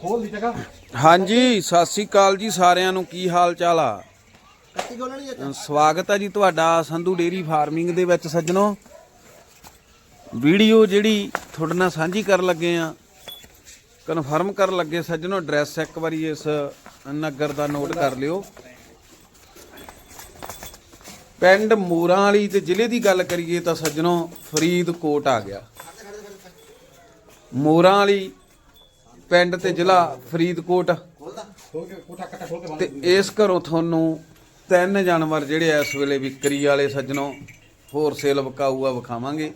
ਖੋਲ ਦੀ ਜਗ੍ਹਾ? ਹਾਂਜੀ ਸਤਿ ਸ੍ਰੀ ਅਕਾਲ ਜੀ ਸਾਰਿਆਂ ਨੂੰ। ਕੀ ਹਾਲ ਚਾਲ ਆ ਸਵਾਗਤ ਹੈ ਜੀ ਤੁਹਾਡਾ ਸੰਧੂ ਡੇਰੀ ਫਾਰਮਿੰਗ ਦੇ ਵਿੱਚ ਸੱਜਣੋ। ਵੀਡੀਓ ਜਿਹੜੀ ਤੁਹਾਡੇ ਨਾਲ ਸਾਂਝੀ ਕਰਨ ਲੱਗੇ ਆ ਕਨਫਰਮ ਕਰਨ ਲੱਗੇ ਸੱਜਣੋ ਐਡਰੈਸ ਇੱਕ ਵਾਰੀ ਇਸ ਨਗਰ ਦਾ ਨੋਟ ਕਰ ਲਿਓ। ਪਿੰਡ ਮੂਰਾਂ ਵਾਲੀ ਤੇ ਜ਼ਿਲ੍ਹੇ ਦੀ ਗੱਲ ਕਰੀਏ ਤਾਂ ਸੱਜਣੋ ਫਰੀਦਕੋਟ ਆ ਗਿਆ। ਮੂਰਾਂ ਵਾਲੀ ਪਿੰਡ ਤੇ ਜ਼ਿਲ੍ਹਾ ਫਰੀਦਕੋਟ। ਖੋਲਦਾ ਤੇ ਇਸ ਘਰੋਂ ਤੁਹਾਨੂੰ ਤਿੰਨ ਜਾਨਵਰ ਜਿਹੜੇ ਇਸ ਵੇਲੇ ਵਿਕਰੀ ਵਾਲੇ ਸੱਜਣੋ, ਹੋਰ ਸੇਲ ਵਿਕਾਊ ਆ ਵਿਖਾਵਾਂਗੇ।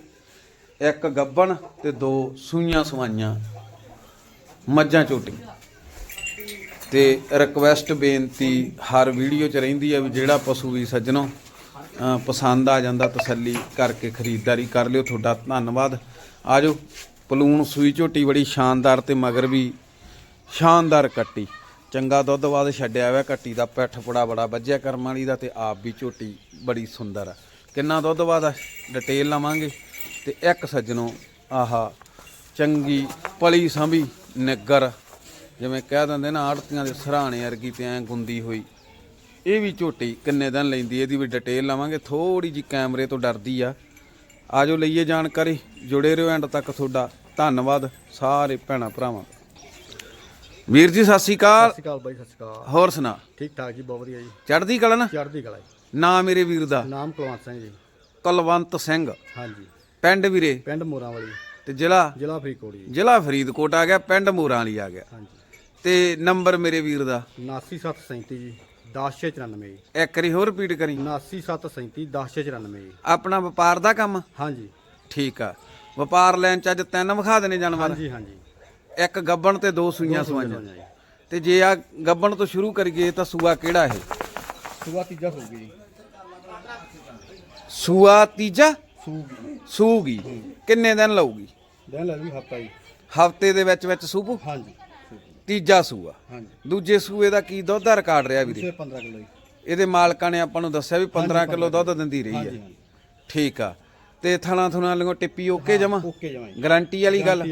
ਇੱਕ ਗੱਬਣ ਤੇ ਦੋ ਸੂਈਆਂ ਸਵਾਈਆਂ। ਮੱਝਾਂ ਚੋਟੀ ਤੇ ਰਿਕਵੈਸਟ ਬੇਨਤੀ ਹਰ ਵੀਡੀਓ 'ਚ ਰਹਿੰਦੀ ਆ ਵੀ ਜਿਹੜਾ ਪਸ਼ੂ ਵੀ ਸੱਜਣੋ ਪਸੰਦ ਆ ਜਾਂਦਾ ਤਸੱਲੀ ਕਰਕੇ ਖਰੀਦਦਾਰੀ ਕਰ ਲਿਓ। ਤੁਹਾਡਾ ਧੰਨਵਾਦ। ਆਜੋ। ਪਲੂਣ ਸੂਈ ਝੋਟੀ ਬੜੀ ਸ਼ਾਨਦਾਰ ਤੇ ਮਗਰ ਵੀ ਸ਼ਾਨਦਾਰ ਕੱਟੀ। ਚੰਗਾ ਦੁੱਧ ਬਾਦ ਛੱਡਿਆ ਹੋਇਆ, ਕੱਟੀ ਦਾ ਪਿੱਠ ਪੁੜਾ ਬੜਾ ਵੱਜਿਆ ਕਰਮ ਵਾਲੀ ਦਾ ਤੇ ਆਪ ਵੀ ਝੋਟੀ ਬੜੀ ਸੁੰਦਰ ਆ। ਕਿੰਨਾ ਦੁੱਧ ਬਾਦ ਡਿਟੇਲ ਲਵਾਂਗੇ। ਤੇ ਇੱਕ ਸੱਜਣੋਂ, ਆਹਾ ਚੰਗੀ ਪਲੀ ਸਾਂਭੀ ਨਿੱਗਰ, ਜਿਵੇਂ ਕਹਿ ਦਿੰਦੇ ਨਾ, ਆੜਤੀਆਂ ਦੇ ਸਰਾਣੇ ਅਰਗੀ ਤੇ ਐ ਗੁੰਦੀ ਹੋਈ। ਇਹ ਵੀ ਝੋਟੀ ਕਿੰਨੇ ਦਿਨ ਲੈਂਦੀ ਇਹਦੀ ਵੀ ਡਿਟੇਲ ਲਵਾਂਗੇ। ਥੋੜੀ ਜੀ ਕੈਮਰੇ ਤੋਂ ਡਰਦੀ ਆ। ਆਜੋ ਲਈਏ ਜਾਣਕਾਰੀ। ਜੁੜੇ ਰਹੋ ਐਂਡ ਤੱਕ ਤੁਹਾਡਾ। ਧੰਨਵਾਦ ਸਾਰੇ ਭੈਣਾਂ ਭਰਾਵਾਂ। ਵੀਰ ਜੀ ਸਤਿ ਸ਼੍ਰੀ ਅਕਾਲ। ਸਤਿ ਸ਼੍ਰੀ ਅਕਾਲ ਬਾਈ ਸਤਿ ਸ਼੍ਰੀ ਅਕਾਲ। ਹੋਰ ਸੁਣਾ। ਠੀਕ ਠਾਕ ਜੀ ਬਹੁਤ ਵਧੀਆ ਜੀ। ਚੜ੍ਹਦੀ ਕਲਾ ਨਾ? ਚੜ੍ਹਦੀ ਕਲਾ ਜੀ। ਨਾਂ ਮੇਰੇ ਵੀਰ ਦਾ। ਨਾਮ ਕੁਲਵੰਤ ਸਿੰਘ ਜੀ। ਕੁਲਵੰਤ ਸਿੰਘ। ਹਾਂਜੀ। ਪਿੰਡ ਵੀਰੇ? ਪਿੰਡ ਮੋਰਾਂ ਵਾਲੀ। ਤੇ ਜ਼ਿਲ੍ਹਾ? ਜ਼ਿਲ੍ਹਾ ਫਰੀਦਕੋਟ ਜੀ। ਜ਼ਿਲ੍ਹਾ ਫਰੀਦਕੋਟ ਆ ਗਿਆ ਪਿੰਡ ਮੂਰਾਂ ਵਾਲੀ ਆ ਗਿਆ। ਹਾਂਜੀ। ਤੇ ਨੰਬਰ ਮੇਰੇ ਵੀਰ ਦਾ? 79737 ਜੀ। 10694 ਜੀ ਇੱਕ ਵਾਰੀ ਹੋਰ ਰਿਪੀਟ ਕਰੀ। 79737 10694 ਜੀ ਆਪਣਾ ਵਪਾਰ ਦਾ ਕੰਮ? ਹਾਂਜੀ। ਠੀਕ ਆ। ਵਪਾਰ ਲੈਣ ਚ ਅੱਜ ਤਿੰਨ ਵਿਖਾ ਦੇਣੇ ਜਾਨਵਰ। ਹਾਂਜੀ ਹਾਂਜੀ। ਇੱਕ ਗੱਬਣ ਤੇ ਦੋ ਸੂਈਆਂ ਸਵਾਈਆਂ। ਤੇ ਜੇ ਆ ਗੱਬਣ ਤੋਂ ਸ਼ੁਰੂ ਕਰੀਏ ਤਾਂ ਸੂਆ ਕਿਹੜਾ ਇਹ? ਸੂਆ ਤੀਜਾ ਹੋਊਗੀ ਜੀ। ਸੂਆ ਤੀਜਾ? ਸੂਗੀ। ਸੂਗੀ। ਕਿੰਨੇ ਦਿਨ ਲਊਗੀ? ਦਿਨ ਲੈ ਵੀ ਹਫਤਾ ਜੀ। ਹਫ਼ਤੇ ਦੇ ਵਿੱਚ ਵਿੱਚ ਸੂਪੂ? ਹਾਂਜੀ। ਤੀਜਾ ਸੂਆ। ਹਾਂਜੀ। ਦੂਜੇ ਸੂਏ ਦਾ ਕੀ ਦੁੱਧ ਦਾ ਰਿਕਾਰਡ ਰਿਹਾ ਵੀਰੇ? ਸੇ 15 ਕਿਲੋ ਜੀ। ਇਹਦੇ ਮਾਲਕਾਂ ਨੇ ਆਪਾਂ ਨੂੰ ਦੱਸਿਆ ਵੀ 15 ਕਿਲੋ ਦੁੱਧ ਦਿੰਦੀ ਰਹੀ ਹੈ। ਠੀਕ ਆ। ਤੇ ਥਣਾ ਥੁਣਾ ਲਿਓ ਟਿੱਪੀ ਓਕੇ ਜਮਾ? ਓਕੇ ਜਮਾ ਗਾਰੰਟੀ ਵਾਲੀ ਗੱਲ?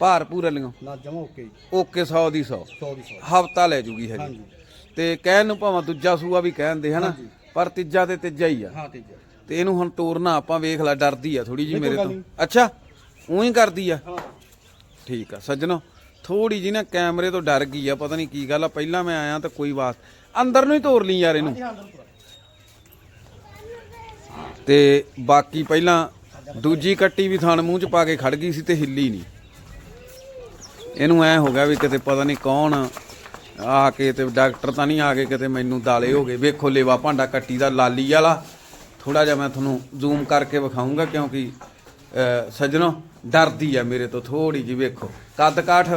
ਭਾਰ ਪੂਰਾ ਲਿਓ ਨਾ ਜਮਾ ਓਕੇ ਓਕੇ 100 ਦੀ 100 100 ਦੀ 100 ਹਫਤਾ ਲੈ ਜੂਗੀ ਹਜੇ। ਤੇ ਕਹਿਣ ਨੂੰ ਭਾਵੇਂ ਦੂਜਾ ਸੂਆ ਵੀ ਕਹਿੰਦੇ ਹਨਾ। ਪਰ ਤੀਜਾ ਤੇ ਤੀਜਾ ਹੀ ਆ। ਹਾਂ ਤੀਜਾ। ਤੇ ਇਹਨੂੰ ਹੁਣ ਤੋਰਨਾ ਆਪਾਂ ਵੇਖ ਲੈ ਡਰਦੀ ਆ ਥੋੜੀ ਜੀ ਮੇਰੇ ਤੋਂ। ਅੱਛਾ ਉਹੀ ਕਰਦੀ ਆ? ਹਾਂ। ਠੀਕ ਆ ਸੱਜਣੋ। ਥੋੜੀ ਜੀ ਨਾ ਕੈਮਰੇ ਤੋਂ ਡਰ ਗਈ ਆ, ਪਤਾ ਨਹੀਂ ਕੀ ਗੱਲ ਆ, ਪਹਿਲਾਂ ਮੈਂ ਆਇਆ ਤਾਂ ਕੋਈ ਬਾਤ ਅੰਦਰ ਨੂੰ ਹੀ ਤੋਰ ਲਈ ਯਾਰ ਇਹਨੂੰ। ਤੇ ਬਾਕੀ ਪਹਿਲਾਂ ਦੂਜੀ ਕੱਟੀ ਵੀ ਥਣ ਮੂੰਹ ਚ ਪਾ ਕੇ ਖੜ ਗਈ ਸੀ ਤੇ ਹਿੱਲੀ ਨਹੀਂ। ਇਹਨੂੰ ਐ ਹੋ ਗਿਆ ਵੀ ਕਿਤੇ ਪਤਾ ਨਹੀਂ ਕੌਣ ਆ ਕੇ ਤੇ ਡਾਕਟਰ ਤਾਂ ਨਹੀਂ ਆ ਕੇ ਕਿਤੇ ਮੈਨੂੰ ਦਾਲੇ ਹੋ ਗਏ। ਵੇਖੋ ਲੇਵਾ ਭਾਂਡਾ ਕੱਟੀ ਦਾ ਲਾਲੀ ਵਾਲਾ। ਥੋੜਾ ਜਿਹਾ ਮੈਂ ਤੁਹਾਨੂੰ ਜ਼ੂਮ ਕਰਕੇ ਵਿਖਾਉਂਗਾ ਕਿਉਂਕਿ ਸੱਜਣੋ ਡਰਦੀ ਆ ਮੇਰੇ ਤੋਂ ਥੋੜੀ ਜੀ ਵੇਖੋ। ਕੱਦ ਕਾਠ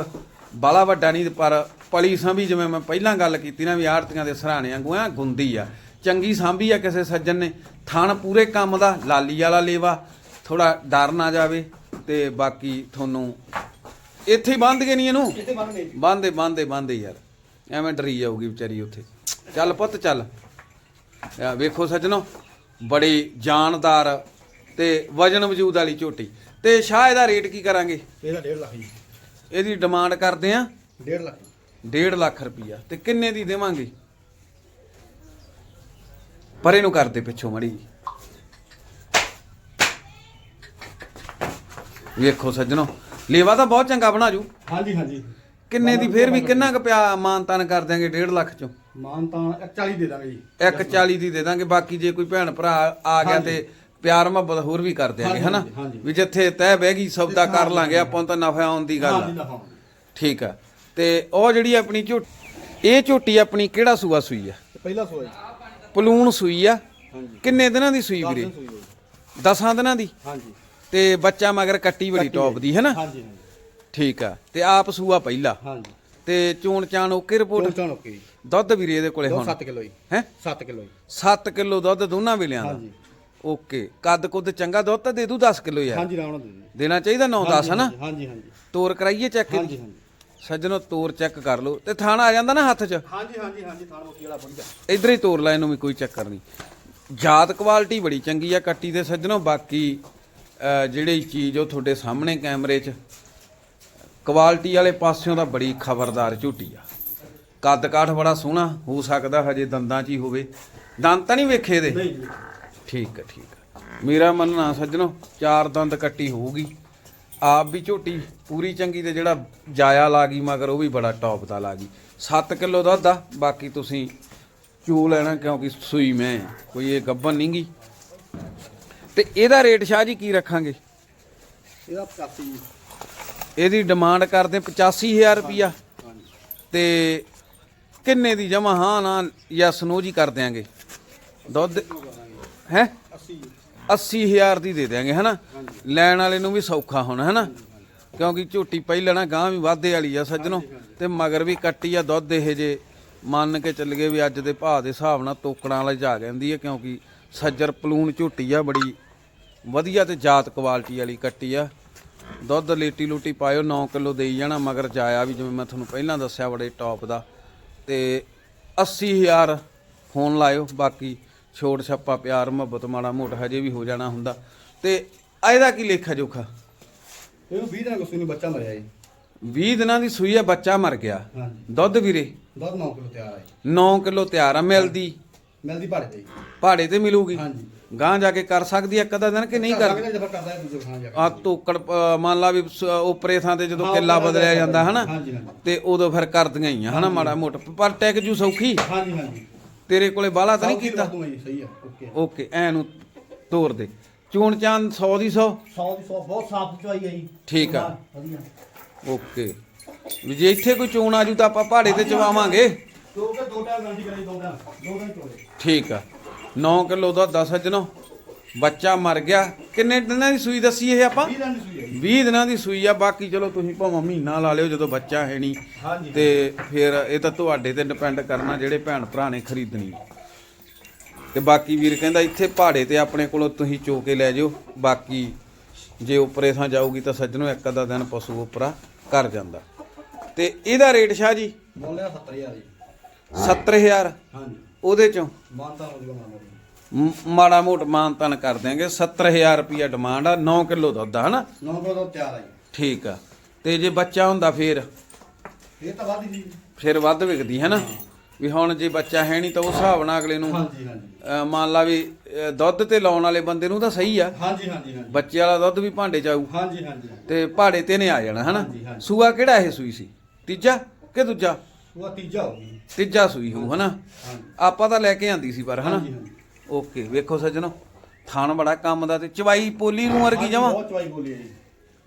ਬਾਲਾ ਵੱਡਾ ਨਹੀਂ ਪਰ ਪਲੀ ਸਾਂਭੀ ਜਿਵੇਂ ਮੈਂ ਪਹਿਲਾਂ ਗੱਲ ਕੀਤੀ ਨਾ ਵੀ ਆੜਤੀਆਂ ਦੇ ਸਰਾਣੇ ਵਾਂਗੂ ਐ ਗੁੰਦੀ ਆ। ਚੰਗੀ ਸਾਂਭੀ ਆ ਕਿਸੇ ਸੱਜਣ ਨੇ। ਥਣ ਪੂਰੇ ਕੰਮ ਦਾ ਲਾਲੀ ਵਾਲਾ ਲੇਵਾ। ਥੋੜਾ ਡਰ ਨਾ ਜਾਵੇ ਤੇ ਬਾਕੀ ਤੁਹਾਨੂੰ ਇੱਥੇ ਹੀ ਬੰਦ ਕੇ ਨਹੀਂ ਇਹਨੂੰ? ਬੰਦੇ ਬੰਦੇ ਬੰਦੇ ਯਾਰ। ਐਵੇਂ ਡਰੀ ਜਾਊਗੀ ਵਿਚਾਰੀ ਉੱਥੇ। ਚੱਲ ਪੁੱਤ ਚੱਲ। ਆ ਵੇਖੋ ਸੱਜਣੋ ਬੜੀ ਜਾਨਦਾਰ ਤੇ ਵਜਨ ਵਜੂਦ ਵਾਲੀ ਝੋਟੀ। ਤੇ ਸ਼ਾਹ ਇਹਦਾ ਰੇਟ ਕੀ ਕਰਾਂਗੇ? ਇਹਦਾ 1.5 ਲੱਖ ਜੀ। ਇਹਦੀ ਡਿਮਾਂਡ ਕਰਦੇ ਆ? 1.5 ਲੱਖ। 1.5 ਲੱਖ ਰੁਪਈਆ। ਤੇ ਕਿੰਨੇ ਦੀ ਦੇਵਾਂਗੇ? ਪਰੇ ਨੂੰ ਕਰਦੇ ਪਿੱਛੋਂ ਮੜੀ ਵੇਖੋ ਸੱਜਣੋ ਲੇਵਾ ਤਾਂ ਬਹੁਤ ਚੰਗਾ ਬਣਾ ਜੂ। ਹਾਂਜੀ ਹਾਂਜੀ। ਕਿੰਨੇ ਦੀ ਫੇਰ ਵੀ ਕਿੰਨਾ ਕੁ ਪਿਆ ਮਾਨਤਾਨ ਕਰ ਦਿਆਂਗੇ 1.5 ਲੱਖ ਚੋਂ? ਮਾਨ ਤਾਂ 140 ਦੇ ਦਾਂਗੇ ਜੀ। ਇੱਕ 40 ਦੀ ਦੇ ਦਾਂਗੇ ਬਾਕੀ ਜੇ ਕੋਈ ਭੈਣ ਭਰਾ ਆ ਗਿਆ ਤੇ ਪਿਆਰ ਮੁਹੱਬਤ ਹੋਰ ਵੀ ਕਰ ਦਿਆਂਗੇ ਹਨਾ। ਵੀ ਜਿੱਥੇ ਤਹਿ ਬਹਿ ਗਈ ਸੌਦਾ ਕਰ ਲਾਂਗੇ ਆਪਾਂ ਨੂੰ ਤਾਂ ਨਫਾ ਆਉਣ ਦੀ ਗੱਲ ਆ। ਠੀਕ ਆ। ਤੇ ਉਹ ਜਿਹੜੀ ਆਪਣੀ ਝੋਟੀ ਇਹ ਝੋਟੀ ਆਪਣੀ ਕਿਹੜਾ ਸੂਆ ਸੂਈ ਆ? ਪਹਿਲਾ ਸੋਇਆ ਜੀ। ਪਲੂਣ ਸੂਈ ਆ। ਕਿੰਨੇ ਦਿਨਾਂ ਦੀ ਸੂਈ ਵੀਰੇ? ਦਿਨ ਸੂਈ ਹੋਈ। 10 ਦਿਨਾਂ ਦੀ? ਹਾਂਜੀ। ਤੇ ਬੱਚਾ ਮਗਰ ਕੱਟੀ ਬੜੀ ਟੌਪ ਦੀ ਹੈ ਨਾ ਹਾਂਜੀ ਹਾਂਜੀ। ਠੀਕ ਆ। ਤੇ ਆਪ ਸੂਆ ਪਹਿਲਾ? ਹਾਂਜੀ। ਤੇ ਚੋਣ ਚਾਣ ਓਕੇ ਰਿਪੋਰਟ? ਓਕੇ ਦੁੱਧ ਵੀਰੇ ਇਹਦੇ ਕੋਲੇ ਹੁਣ। 7 ਕਿਲੋ ਜੀ। ਹੈ? 7 ਕਿਲੋ ਜੀ। 7 ਕਿਲੋ ਦੁੱਧ ਦੋਨਾਂ ਵੇਲਿਆਂ ਦਾ? ਹਾਂਜੀ। ਓਕੇ। ਕੱਦ ਕੁੱਦ ਚੰਗਾ ਦੁੱਧ ਤਾਂ ਦੇ ਦੂ 10 ਕਿਲੋ ਯਾਰ। ਹਾਂਜੀ ਰਾਵਣਾ ਦੇ ਜੀ ਦੇਣਾ ਚਾਹੀਦਾ 9-10 ਹਨਾ? ਹਾਂਜੀ ਹਾਂਜੀ ਤੋਰ ਕਰਾਈਏ ਚੈੱਕ? ਹਾਂਜੀ ਹਾਂਜੀ। ਸੱਜਣੋ ਤੋਰ ਚੈੱਕ ਕਰ ਲਓ। ਤੇ ਥਾਣਾ ਆ ਜਾਂਦਾ ਨਾ ਹੱਥ 'ਚ? ਹਾਂਜੀ ਹਾਂਜੀ ਹਾਂਜੀ ਥਾਣ ਮੁੱਕੀ ਵਾਲਾ ਵਧੀਆ ਇਧਰ ਹੀ ਤੋਰ ਲੈ ਇਹਨੂੰ ਵੀ ਕੋਈ ਚੱਕਰ ਨਹੀਂ। ਜਾਤ ਕੁਆਲਿਟੀ ਬੜੀ ਚੰਗੀ ਆ ਕੱਟੀ ਦੇ ਸੱਜਣੋ ਬਾਕੀ ਅਹ, ਜਿਹੜੀ ਚੀਜ਼ ਉਹ ਤੁਹਾਡੇ ਸਾਹਮਣੇ ਕੈਮਰੇ 'ਚ ਕੁਆਲਿਟੀ ਵਾਲੇ ਪਾਸਿਓਂ ਤਾਂ ਬੜੀ ਖਬਰਦਾਰ ਝੂਟੀ ਆ। ਕੱਦ ਕਾਠ ਬੜਾ ਸੋਹਣਾ ਹੋ ਸਕਦਾ ਹਜੇ ਦੰਦਾਂ 'ਚ ਹੀ ਹੋਵੇ। ਦੰਦ ਤਾਂ ਨਹੀਂ ਵੇਖੇ ਇਹਦੇ? ਨਹੀਂ ਜੀ ਠੀਕ ਹੈ ਠੀਕ ਹੈ। ਮੇਰਾ ਮੰਨਣਾ ਸੱਜਣੋ ਚਾਰ ਦੰਦ ਕੱਟੀ ਹੋਊਗੀ। ਆਪ ਵੀ ਝੋਟੀ ਪੂਰੀ ਚੰਗੀ ਤੇ ਜਿਹੜਾ ਜਾਇਆ ਲਾ ਗਈ ਮਗਰ ਉਹ ਵੀ ਬੜਾ ਟੌਪ ਦਾ ਲਾ ਗਈ 7 ਕਿਲੋ ਦੁੱਧ ਆ ਬਾਕੀ ਤੁਸੀਂ ਚੂ ਲੈਣਾ ਕਿਉਂਕਿ ਸੂਈ ਮੈਂ ਕੋਈ ਇਹ ਗੱਬਨ ਨਹੀਂ ਗੀ। ਤੇ ਇਹਦਾ ਰੇਟ ਸ਼ਾਹ ਜੀ ਕੀ ਰੱਖਾਂਗੇ? ਇਹਦਾ 85 ਜੀ। ਇਹਦੀ ਡਿਮਾਂਡ ਕਰਦੇ 85000 ਰੁਪਿਆ ਤੇ ਕਿੰਨੇ ਦੀ ਜਮਾ ਹਾਂ ਨਾ ਯਸ ਨੋ ਜੀ ਕਰ ਦਿਆਂਗੇ। ਦੁੱਧ ਹੈ? 80 80000 ਦੀ ਦੇ ਦਿਆਂਗੇ ਹਨਾ? ਲੈਣ ਵਾਲੇ ਨੂੰ ਵੀ ਸੌਖਾ ਹੋਣਾ ਹਨਾ? ਕਿਉਂਕਿ ਝੋਟੀ ਪਹਿਲਣਾ ਗਾਂ ਵੀ ਵਾਧੇ ਵਾਲੀ ਆ ਸੱਜਣੋ। ਤੇ ਮਗਰ ਵੀ ਕੱਟੀ ਆ ਦੁੱਧ ਇਹ ਜੇ। ਮੰਨ ਕੇ ਚੱਲ ਗਏ ਵੀ ਅੱਜ ਦੇ ਭਾਅ ਦੇ ਹਿਸਾਬ ਨਾਲ ਤੋਕੜਾਂ ਵਾਲੀ ਜਾ ਜਾਂਦੀ ਹੈ ਕਿਉਂਕਿ ਸੱਜਰ ਪਲੂਣ ਝੋਟੀ ਆ ਬੜੀ ਵਧੀਆ ਤੇ ਜਾਤ ਕੁਆਲਿਟੀ ਵਾਲੀ ਕੱਟੀ ਆ। ਦੁੱਧ ਲੀਟੀ ਲੂਟੀ ਪਾਇਓ 9 ਕਿਲੋ ਦੇਈ ਜਾਣਾ ਮਗਰ ਜਾਇਆ ਵੀ ਜਿਵੇਂ ਮੈਂ ਤੁਹਾਨੂੰ ਪਹਿਲਾਂ ਦੱਸਿਆ ਬੜੇ ਟੌਪ ਦਾ। ਤੇ 80000 ਫੋਨ ਲਾਇਓ ਬਾਕੀ ਛੋੜ ਛੱਪਾ ਪਿਆਰ ਮੁਹੱਬਤ ਮਾੜਾ ਮੋਟਾ ਹਜੇ ਵੀ ਹੋ ਜਾਣਾ ਹੁੰਦਾ। ਤੇ ਇਹਦਾ ਕੀ ਲੇਖਾ ਜੋਖਾ? ਇਹਨੂੰ 20 ਦਿਨਾਂ ਗੁੱਸੇ ਨੂੰ ਬੱਚਾ ਮਰਿਆ ਜੀ। 20 ਦਿਨਾਂ ਦੀ ਸੂਈ ਆ ਬੱਚਾ ਮਰ ਗਿਆ। ਹਾਂਜੀ। ਦੁੱਧ ਵੀਰੇ? ਦੁੱਧ 9 ਕਿਲੋ ਤਿਆਰ ਹੈ ਜੀ। 9 ਕਿਲੋ ਤਿਆਰ ਆ ਮਿਲਦੀ? ਮਿਲਦੀ ਭਾੜੇ ਤੇ ਜੀ। ਪਹਾੜੇ ਤੇ ਮਿਲੂਗੀ? ਹਾਂਜੀ। ਗਾਂ ਜਾ ਕੇ ਕਰ ਸਕਦੀ ਆ ਇੱਕ ਅੱਧਾ ਦਿਨ ਕਿ ਨਹੀਂ ਕਰ ਸਕਦਾ ਜਫਰ ਕਰਦਾ ਹੈ ਦੂਜੇ ਜਾ ਕੇ। ਆ ਤੋਕੜ ਅ, ਮੰਨ ਲਾ ਵੀ ਸ- ਉਪਰੇ ਥਾਂ ਤੇ ਜਦੋਂ ਹਾਂ, ਕਿੱਲਾ ਉੱਪਰ ਬਦਲਿਆ ਜਾਂਦਾ ਹਨਾ? ਹਾਂਜੀ, ਹਾਂਜੀ। ਤੇ ਉਦੋਂ ਫਿਰ ਕਰਦੀਆਂ ਹੀ ਆ ਹਨਾ ਮਾੜਾ ਮੋਟਾ। ਪਰ ਟੈਕ ਜੂ ਸੌਖੀ? ਹਾਂਜੀ ਹਾਂਜੀ। ਤੇਰੇ ਕੋਲੇ ਬਾਲਾ ਤਾਂ ਨਹੀਂ ਕੀਤਾ? ਕਿਲੋ ਜੀ ਸਹੀ ਆ ਓਕੇ ਓਕੇ ਐ ਨੂੰ ਤੋਰ ਦੇ। ਚੂਣ ਚਾਨ 100 ਦੀ 100 100 ਦੀ 100 ਬਹੁਤ ਸਾਫ਼ ਚੁਆਈ ਜੀ। ਠੀਕ ਆ। ਵਧੀਆ। ਓਕੇ ਵੀ ਜੇ ਇੱਥੇ ਕੋਈ ਚੂਣ ਆਜੂ ਤਾਂ ਆਪਾਂ ਪਹਾੜੇ ਤੇ ਚਵਾਵਾਂਗੇ। ਦੋ ਕੇ ਦੋ ਟਾਈਮ ਗਾਂਢੀ ਕਰੀ ਦੋ ਟਾਈਮ ਦੋ ਦਿਨ ਚੋਲੇ। ਠੀਕ ਆ। 9 ਕਿਲੋ ਦਾ 10 ਸੱਜਣੋ ਬੱਚਾ ਮਰ ਗਿਆ। ਕਿੰਨੇ ਦਿਨਾਂ ਦੀ ਸੂਈ ਦੱਸੀ ਇਹ ਆਪਾਂ? 20 ਦਿਨ ਦੀ ਸੂਈ ਹੈ ਜੀ। 20 ਦਿਨਾਂ ਦੀ ਸੂਈ ਆ। ਬਾਕੀ ਚਲੋ ਤੁਸੀਂ ਭਾਵੇਂ ਮਹੀਨਾ ਲਾ ਲਿਓ ਜਦੋਂ ਬੱਚਾ ਹੈ ਨਹੀਂ। ਤੇ ਫਿਰ ਇਹ ਤਾਂ ਤੁਹਾਡੇ ਤੇ ਡਿਪੈਂਡ ਕਰਨਾ ਜਿਹੜੇ ਭੈਣ ਭਰਾ ਨੇ ਖਰੀਦਣੀ। ਤੇ ਬਾਕੀ ਵੀਰ ਕਹਿੰਦਾ ਇੱਥੇ ਪਹਾੜੇ ਤੇ ਆਪਣੇ ਕੋਲੋਂ ਤੁਸੀਂ ਚੋ ਕੇ ਲੈ ਜਾਓ। ਬਾਕੀ ਜੇ ਉੱਪਰੇ ਥਾਂ ਜਾਊਗੀ ਤਾਂ ਸੱਜਣੋ ਇੱਕ ਅੱਧਾ ਦਿਨ ਪਸ਼ੂ ਉੱਪਰਾ ਕਰ ਜਾਂਦਾ। ਤੇ ਇਹਦਾ ਰੇਟ ਸ਼ਾਹ ਜੀ? ਬੋਲਿਆ 70000 ਜੀ। 70000 ਹਾਂਜੀ। ਉਹਦੇ ਚੋਂ? ਮਾਨਤਾ ਹੋ ਜੂਗਾ ਮਾੜਾ ਮੋਟ ਮਾਨਤਨ ਕਰ ਦਿਆਂਗੇ 70000 ਰੁਪਿਆ ਡਿਮਾਂਡ ਆ 9 ਕਿਲੋ ਦੁੱਧ ਆ ਹਨਾ? 9 ਕਿਲੋ ਦੁੱਧ ਤਿਆਰ ਹੈ ਜੀ। ਠੀਕ ਆ। ਤੇ ਜੇ ਬੱਚਾ ਹੁੰਦਾ ਫੇਰ? ਇਹ ਤਾਂ ਵੱਧ ਜੀ। ਫਿਰ ਵੱਧ ਵਿਕਦੀ ਹੈ। ਨਾ ਵੀ ਹੁਣ ਜੇ ਬੱਚਾ ਹੈ ਨਹੀਂ ਤਾਂ ਉਸ ਹਿਸਾਬ ਨਾਲ ਅਗਲੇ ਨੂੰ ਹਾਂਜੀ ਹਾਂਜੀ। ਮੰਨ ਲਾ ਵੀ ਦੁੱਧ ਤੇ ਲਾਉਣ ਵਾਲੇ ਬੰਦੇ ਨੂੰ ਤਾਂ ਸਹੀ ਆ। ਹਾਂਜੀ ਹਾਂਜੀ ਹਾਂਜੀ। ਬੱਚੇ ਵਾਲਾ ਦੁੱਧ ਵੀ ਭਾਂਡੇ ਚ ਆਊ। ਹਾਂਜੀ ਹਾਂਜੀ ਤੇ ਪਹਾੜੇ ਤੇ ਨੇ ਆ ਜਾਣਾ ਹਨਾ। ਸੂਆ ਕਿਹੜਾ ਇਹ ਸੂਈ ਸੀ? ਤੀਜਾ ਕਿ ਦੂਜਾ? ਉਹ ਤੀਜਾ ਹੋ ਤੀਜਾ ਸੂਈ ਹੋਊ ਹਨਾ? ਆਪਾਂ ਤਾਂ ਲੈ ਕੇ ਆਂਦੀ ਸੀ ਪਰ ਹਨਾ। ਓਕੇ ਵੇਖੋ ਸੱਜਣੋ ਥਾਣ ਬੜਾ ਕੰਮ ਦਾ ਤੇ ਚਵਾਈ ਪੋਲੀ ਨੂੰ ਵਰਗੀ ਜਾਵਾਂ ਬਹੁਤ ਚਵਾਈ ਬੋਲੀ ਹੈ ਜੀ।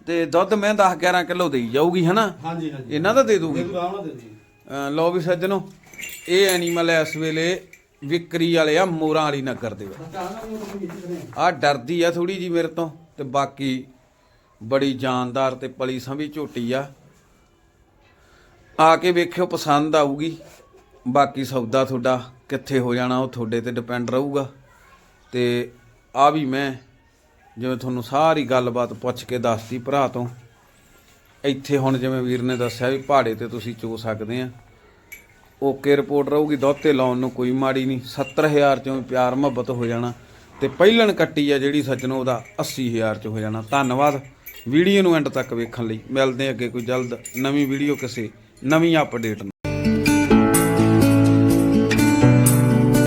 ਤੇ ਦੁੱਧ ਮੈਂ 10 11 ਕਿਲੋ ਦੇਈ ਜਾਊਗੀ ਹਨਾ? ਹਾਂਜੀ ਹਾਂਜੀ। ਇਹਨਾਂ ਦਾ ਦੇ ਦੂਗੀ? ਦੇ ਦੂ ਆਰਾਮ ਨਾਲ ਦੇ ਦੂ ਅਹ ਲਓ ਵੀ ਸੱਜਣੋ ਇਹ ਐਨੀਮਲ ਇਸ ਵੇਲੇ ਵਿਕਰੀ ਵਾਲੇ ਆ ਮੋਰਾਂ ਵਾਲੀ ਨਗਰ ਦੇ ਵਿੱਚ। ਆ ਡਰਦੀ ਆ ਥੋੜੀ ਜੀ ਮੇਰੇ ਤੋਂ ਤੇ ਬਾਕੀ ਬੜੀ ਜਾਨਦਾਰ ਤੇ ਪਲੀ ਸੰਭੀ ਝੋਟੀ ਆ। ਆ ਕੇ ਵੇਖਿਓ ਪਸੰਦ ਆਊਗੀ। ਬਾਕੀ ਸੌਦਾ ਤੁਹਾਡਾ। ਕਿੱਥੇ ਹੋ ਜਾਣਾ, ਉਹ ਤੁਹਾਡੇ ਤੇ ਡਿਪੈਂਡ ਰਹੂਗਾ। ਤੇ ਆ ਵੀ ਮੈਂ ਜਿਵੇਂ ਤੁਹਾਨੂੰ ਸਾਰੀ ਗੱਲਬਾਤ ਪੁੱਛ ਕੇ ਦੱਸਦੀ ਭਰਾ ਤੋਂ, ਇੱਥੇ ਹੁਣ ਜਿਵੇਂ ਵੀਰ ਨੇ ਦੱਸਿਆ ਵੀ ਪਹਾੜੇ ਤੇ ਤੁਸੀਂ ਚੋ ਸਕਦੇ ਆ। ਓਕੇ ਰਿਪੋਰਟ ਰਹੂਗੀ, ਦੋਤੇ ਲਾਉਣ ਨੂੰ ਕੋਈ ਮਾੜੀ ਨਹੀਂ 70000 ਚੋਂ ਵੀ ਪਿਆਰ ਮੁਹੱਬਤ ਹੋ ਜਾਣਾ। ਤੇ ਪਹਿਲਣ ਕੱਟੀ ਆ ਜਿਹੜੀ ਸੱਜਣੋ, ਉਹਦਾ 80000 ਚ ਹੋ ਜਾਣਾ। ਧੰਨਵਾਦ, ਵੀਡੀਓ ਨੂੰ ਐਂਡ ਤੱਕ ਵੇਖਣ ਲਈ। ਮਿਲਦੇ ਅੱਗੇ ਕੋਈ ਜਲਦ ਨਵੀਂ ਵੀਡੀਓ ਕਿਸੇ ਨਵੀਂ ਅਪਡੇਟ